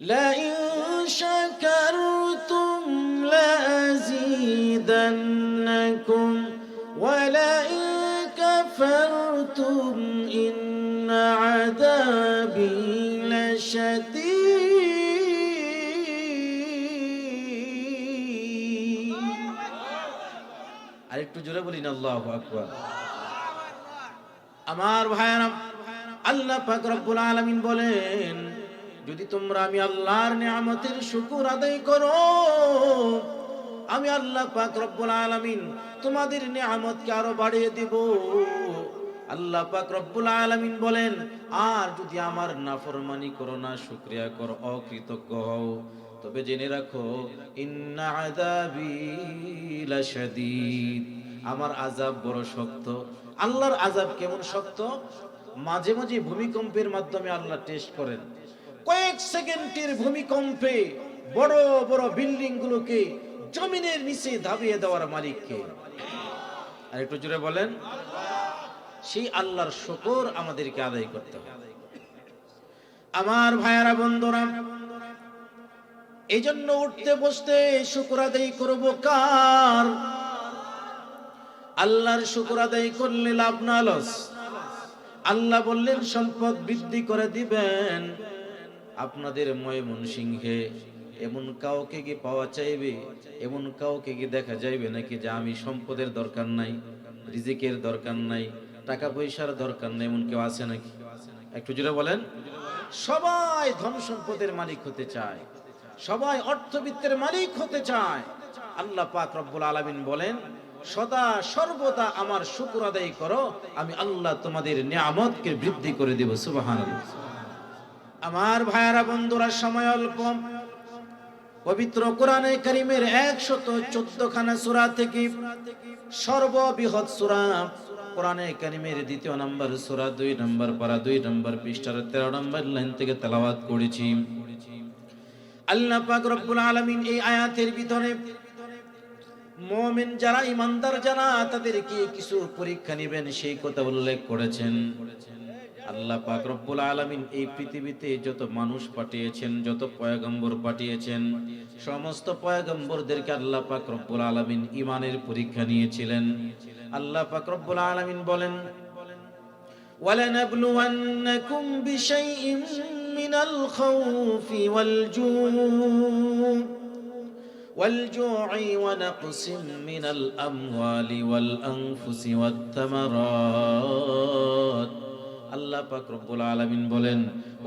لئن شكرتم لأزيدنكم ولئن كفرتم إن عذابي لشديد আরেকটু জোরে বলি না আল্লাহ আকবার আমার ভাইয়ারাম আল্লাহ পাক রব্বুল আলামিন বলেন যদি তোমরা আমি আল্লাহর নিয়ামতের শুকুর আদায় করো, আমি আল্লাহ পাক রব্বুল আলামিন তোমাদের নিয়ামতকে আরও বাড়িয়ে দিব। আল্লাহ পাক রব্বুল আলামিন বলেন, আর যদি আমার নাফরমানি করো না, শুকরিয়া করো, অকৃতজ্ঞ হও। তবে জেনে রাখো, ইন্না আযাবি লাশাদীদ। আমার আজাব বড় শক্ত। আল্লাহর আজাব কেমন শক্ত? মাঝে মাঝে ভূমিকম্পের মাধ্যমে আল্লাহ টেস্ট করেন। কয়েক সেকেন্ডের ভূমিকম্পে বড় বড় বিল্ডিং গুলোকে জমিনের নিচে দাবিয়ে দেওয়ার মালিককে। আর একটু জুড়ে বলেন, সেই আল্লাহর শকর আমাদেরকে আদায় করতে হবে। আমার ভাইয়ারা, বন্ধুরা এই জন্য উঠতে, বসতে শুকুর আদায় করব কার? আল্লাহর শুকুর আদায় করলে লাভ না, লস। আল্লাহ বললেন, সম্পদ বৃদ্ধি করে দিবেন। আপনাদের ময়মন সিংহে এমন কাউকে কি পাওয়া চাইবে? এমন কাউকে কি দেখা যাইবে নাকি যে আমি সম্পদের দরকার নাই, রিজিকের দরকার নাই টাকা পয়সার দরকার নাই, এমন কেউ আছে নাকি? একটু জুড়ে বলেন। সবাই ধন সম্পদের মালিক হতে চায়। সবাই অর্থবিত্তের মালিক হতে চায়। আল্লাহ পাক রব্বুল আলামিন বলেন, সদা সর্বদা আমার শুকুর আদায় করো, আমি আল্লাহ তোমাদের নিয়ামতকে বৃদ্ধি করে দেব। সুবহানাল্লাহ। আমার ভাইয়ারা, বন্ধুরা, সময় অল্প। পবিত্র কোরআনে কারিমের একশত চোদ্দ খানা সুরা থেকে সর্ববৃহৎ সুরা কোরআনে কারিমের দ্বিতীয় নম্বর সুরা, দুই নম্বর পারা, দুই নম্বর পৃষ্ঠার তেরো নম্বর লাইন থেকে তেলাওয়াত করেছি। আল্লাহ পাক রব্বুল আলামিন এই আয়াতের ভিতরে মুমিন যারা ইমানদার যারা, তাদেরকে কিছু পরীক্ষা নেবেন, সেই কথা উল্লেখ করেছেন। আল্লাহ পাক রব্বুল আলামিন এই পৃথিবীতে যত মানুষ পাঠিয়েছেন যত পয়গম্বর পাঠিয়েছেন সমস্ত পয়গম্বরদেরকে আল্লাহ পাক রব্বুল আলামিন ইমানের পরীক্ষা নিয়েছিলেন আল্লাহ পাক রব্বুল আলামিন বলেন ولنبلونكم بشيء من الخوف والجوع والجوع ونقص من الأموال والأنفس والثمرات আল্লাহ পাক রব্বুল আলামিন বলেন,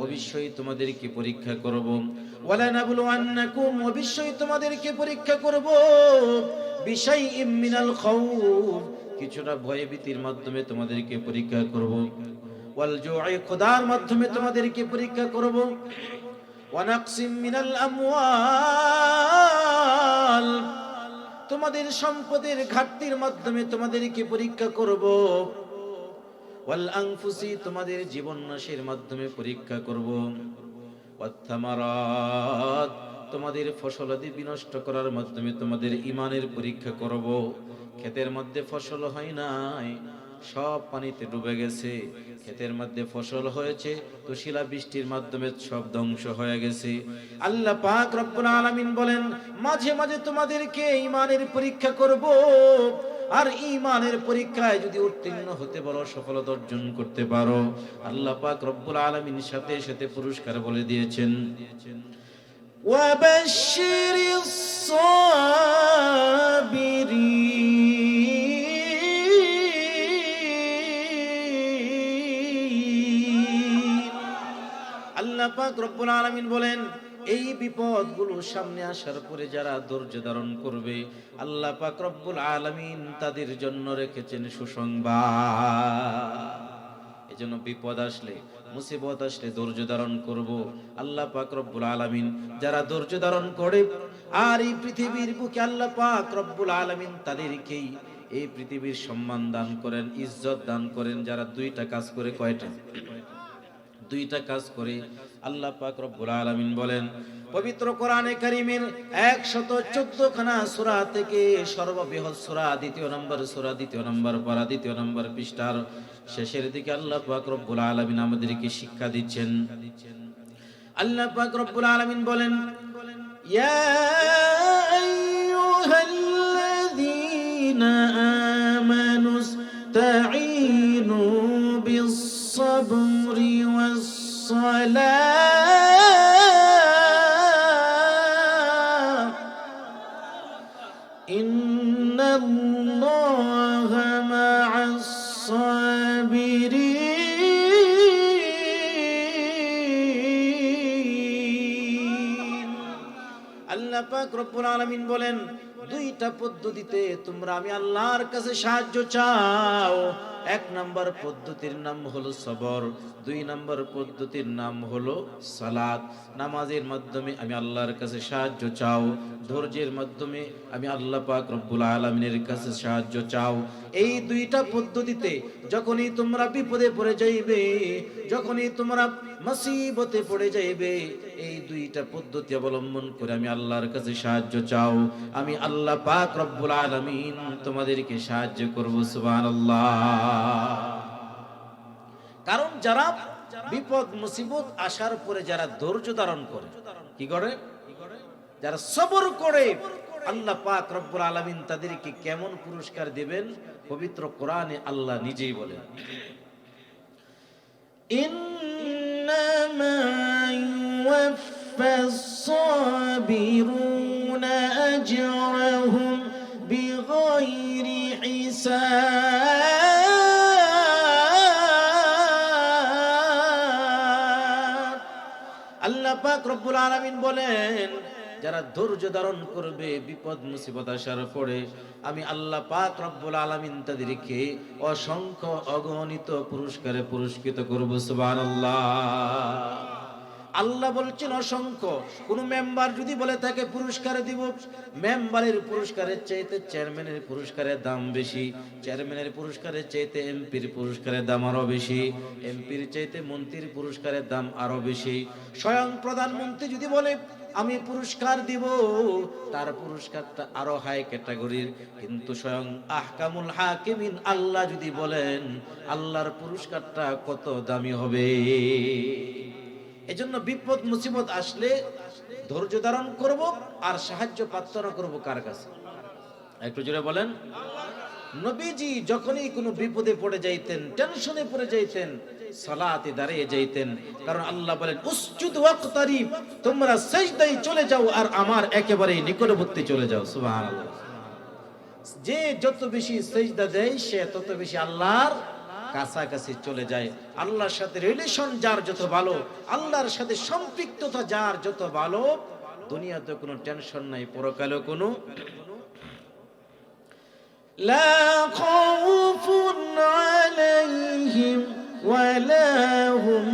অবশ্যই তোমাদেরকে পরীক্ষা করব। ওয়ালা নাবলুয়ান্নাকুম অবশ্যই তোমাদেরকে পরীক্ষা করব। বিশাইইম মিনাল খাউফ, কিছুটা ভয়ভীতির মাধ্যমে তোমাদেরকে পরীক্ষা করব। ওয়াল জু'i খোদার মাধ্যমে তোমাদেরকে পরীক্ষা করব। ওয়ানাকসিম মিনাল আমওয়াল, তোমাদের সম্পদের ঘাটতির মাধ্যমে তোমাদেরকে পরীক্ষা করব। ওয়াল তোমাদের জীবন নাশের মাধ্যমে পরীক্ষা করব। ওয়াত্তামারাত তোমাদের ফসলাদি বিনষ্ট করার মাধ্যমে তোমাদের ইমানের পরীক্ষা করব। ক্ষেতের মধ্যে ফসল হয় নাই, সব পানিতে ডুবে গেছে। ক্ষেতের মধ্যে ফসল হয়েছে, তো শিলা বৃষ্টির মাধ্যমে সব ধ্বংস হয়ে গেছে। আল্লাহ পাক রব্বুল আলামিন বলেন, মাঝে মাঝে তোমাদেরকে ইমানের পরীক্ষা করব। আর ইমানের পরীক্ষায় যদি উত্তীর্ণ হতে পারো সফলতা অর্জন করতে পারো আল্লাহ পাক রব্বুল আলামিন সাথে সাথে পুরস্কার বলে দিয়েছেন وبشر الصابرين আল্লাহ পাক রব্বুল আলামিন বলেন এই বিপদগুলো সামনে আসার পরে যারা ধৈর্য ধারণ করবে, আল্লাহ পাক রব্বুল আলামিন তাদের জন্য রেখেছেন সুসংবাদ। এজন্য বিপদ আসলে, মুসিবত আসলে ধৈর্য ধারণ করব। আল্লাহ পাক রব্বুল আলামিন যারা ধৈর্য ধারণ করে, আর এই পৃথিবীর বুকে আল্লাহ পাক রব্বুল আলামিন তাদেরকেই এই পৃথিবীর সম্মান দান করেন, ইজ্জত দান করেন, যারা দুইটা কাজ করে কয়টা? দুইটা কাজ করে আল্লাহ পাক রব্বুল আলামিন বলেন, পবিত্র কোরআনে কারিমের একশত চোদ্দ খানা সূরা থেকে সর্ববৃহৎ সূরা, দ্বিতীয় নম্বর সূরা, দ্বিতীয় নম্বর পারা, দ্বিতীয় নম্বর পৃষ্ঠার শেষের দিকে আল্লাহ পাক রব্বুল আলামিন আমাদেরকে শিক্ষা দিচ্ছেন। আল্লাহ পাক রব্বুল আলামিন বলেন, ইয়া আইয়ুহাল্লাযীনা আমানু ইসতাঈনু বিস-সাবরি ওয়াস-সালাহ إن الله مع الصابرين আল্লাহ পাক রব্বুল আলামিন বলেন দুইটা পদ্ধতিতে তোমরা আমি আল্লাহর কাছে সাহায্য চাও। এক নম্বর পদ্ধতির নাম হলো সবর, দুই নম্বর পদ্ধতির নাম হলো সালাত। নামাজের মাধ্যমে আমি আল্লাহর কাছে সাহায্য চাও, ধৈর্যের মাধ্যমে আমি আল্লাহ পাক রব্বুল আলমিনের কাছে সাহায্য চাও। এই দুইটা পদ্ধতিতে যখনই তোমরা বিপদে পড়ে যাইবে, যখনই তোমরা মুসিবতে পড়ে যাইবে। এই দুইটা পদ্ধতি অবলম্বন করে আমি আল্লাহর কাছে সাহায্য চাও। আমি আল্লাহ পাক রব্বুল আলামিন তোমাদেরকে সাহায্য করব, সুবহানাল্লাহ। কারণ যারা বিপদ, মুসিবত আসার পরে যারা ধৈর্য ধারণ করে, কি করে? যারা সবর করে, আল্লাহ পাক রব্বুল আলামিন তাদেরকে কেমন পুরস্কার দিবেন? পবিত্র কোরআনে আল্লাহ নিজেই বলেন। إنما يوفى الصابرون أجرهم بغير حساب আল্লাহ পাক রব্বুল আলামিন বলেন যারা ধৈর্য ধারণ করবে, বিপদ, মুসিবত আসার পরে আমি আল্লাহ পাক রব্বুল আলামিন তাদেরকে অসংখ্য অগণিত পুরস্কারে পুরস্কৃত করব, সুবহানাল্লাহ। আল্লাহ বলছেন অসংখ্য। কোন মেম্বার যদি বলে থাকে, পুরস্কার দিব। মেম্বারের পুরস্কারের চাইতে চেয়ারম্যানের পুরস্কারের দাম বেশি, চেয়ারম্যানের পুরস্কারের চাইতে এমপির পুরস্কারের দাম আরও বেশি, এমপির চাইতে মন্ত্রীর পুরস্কারের দাম আরও বেশি। স্বয়ং প্রধানমন্ত্রী যদি বলে আমি পুরস্কার দিব। তার পুরস্কারটা আরও হাই ক্যাটাগরির কিন্তু স্বয়ং আহকামুল হাকিমিন আল্লাহ যদি বলেন, আল্লাহর পুরস্কারটা কত দামি হবে? এজন্য বিপদ, মুসিবত আসলে ধৈর্য ধারণ করব আর সাহায্য প্রার্থনা করব কার কাছে? একটু জোরে বলেন। নবীজি যখনই কোনো বিপদে পড়ে যাইতেন টেনশনে পড়ে যাইতেন, সালাতে দাঁড়িয়ে যাইতেন। কারণ আল্লাহ বলেন, উসজুদ ওয়াক্তারিব, তোমরা সাজদায় চলে যাও আর আমার একেবারে নিকটবর্তী চলে যাও। সুবহানাল্লাহ। যে যত বেশি সেজদা দেয়, সে তত বেশি আল্লাহর কাছাকাছি চলে যায়। আল্লাহর সাথে রিলেশন যার যত ভালো, আল্লাহর সাথে সম্পৃক্ততা যার যত ভালো, দুনিয়াতে কোনো টেনশন নাই পরকালে কোনো لا خوف عليهم ولا هم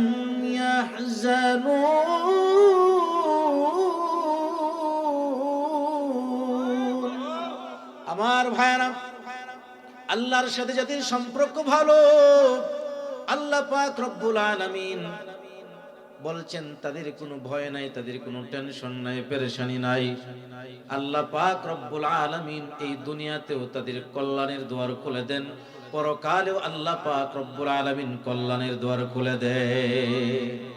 يحزنون আমার ভাইরা আল্লাহর সাথে যাদের সম্পর্ক ভালো আল্লাহ পাক রব্বুল আলামিন বলছেন, তাদের কোনো ভয় নাই, তাদের কোনো টেনশন নাই, পেরেশানি নাই। আল্লাহ পাক রব্বুল আলামিন এই দুনিয়াতেও তাদের কল্যাণের দুয়ার খুলে দেন। পরকালেও আল্লাহ পাক রব্বুল আলামিন কল্যাণের দুয়ার খুলে দেয়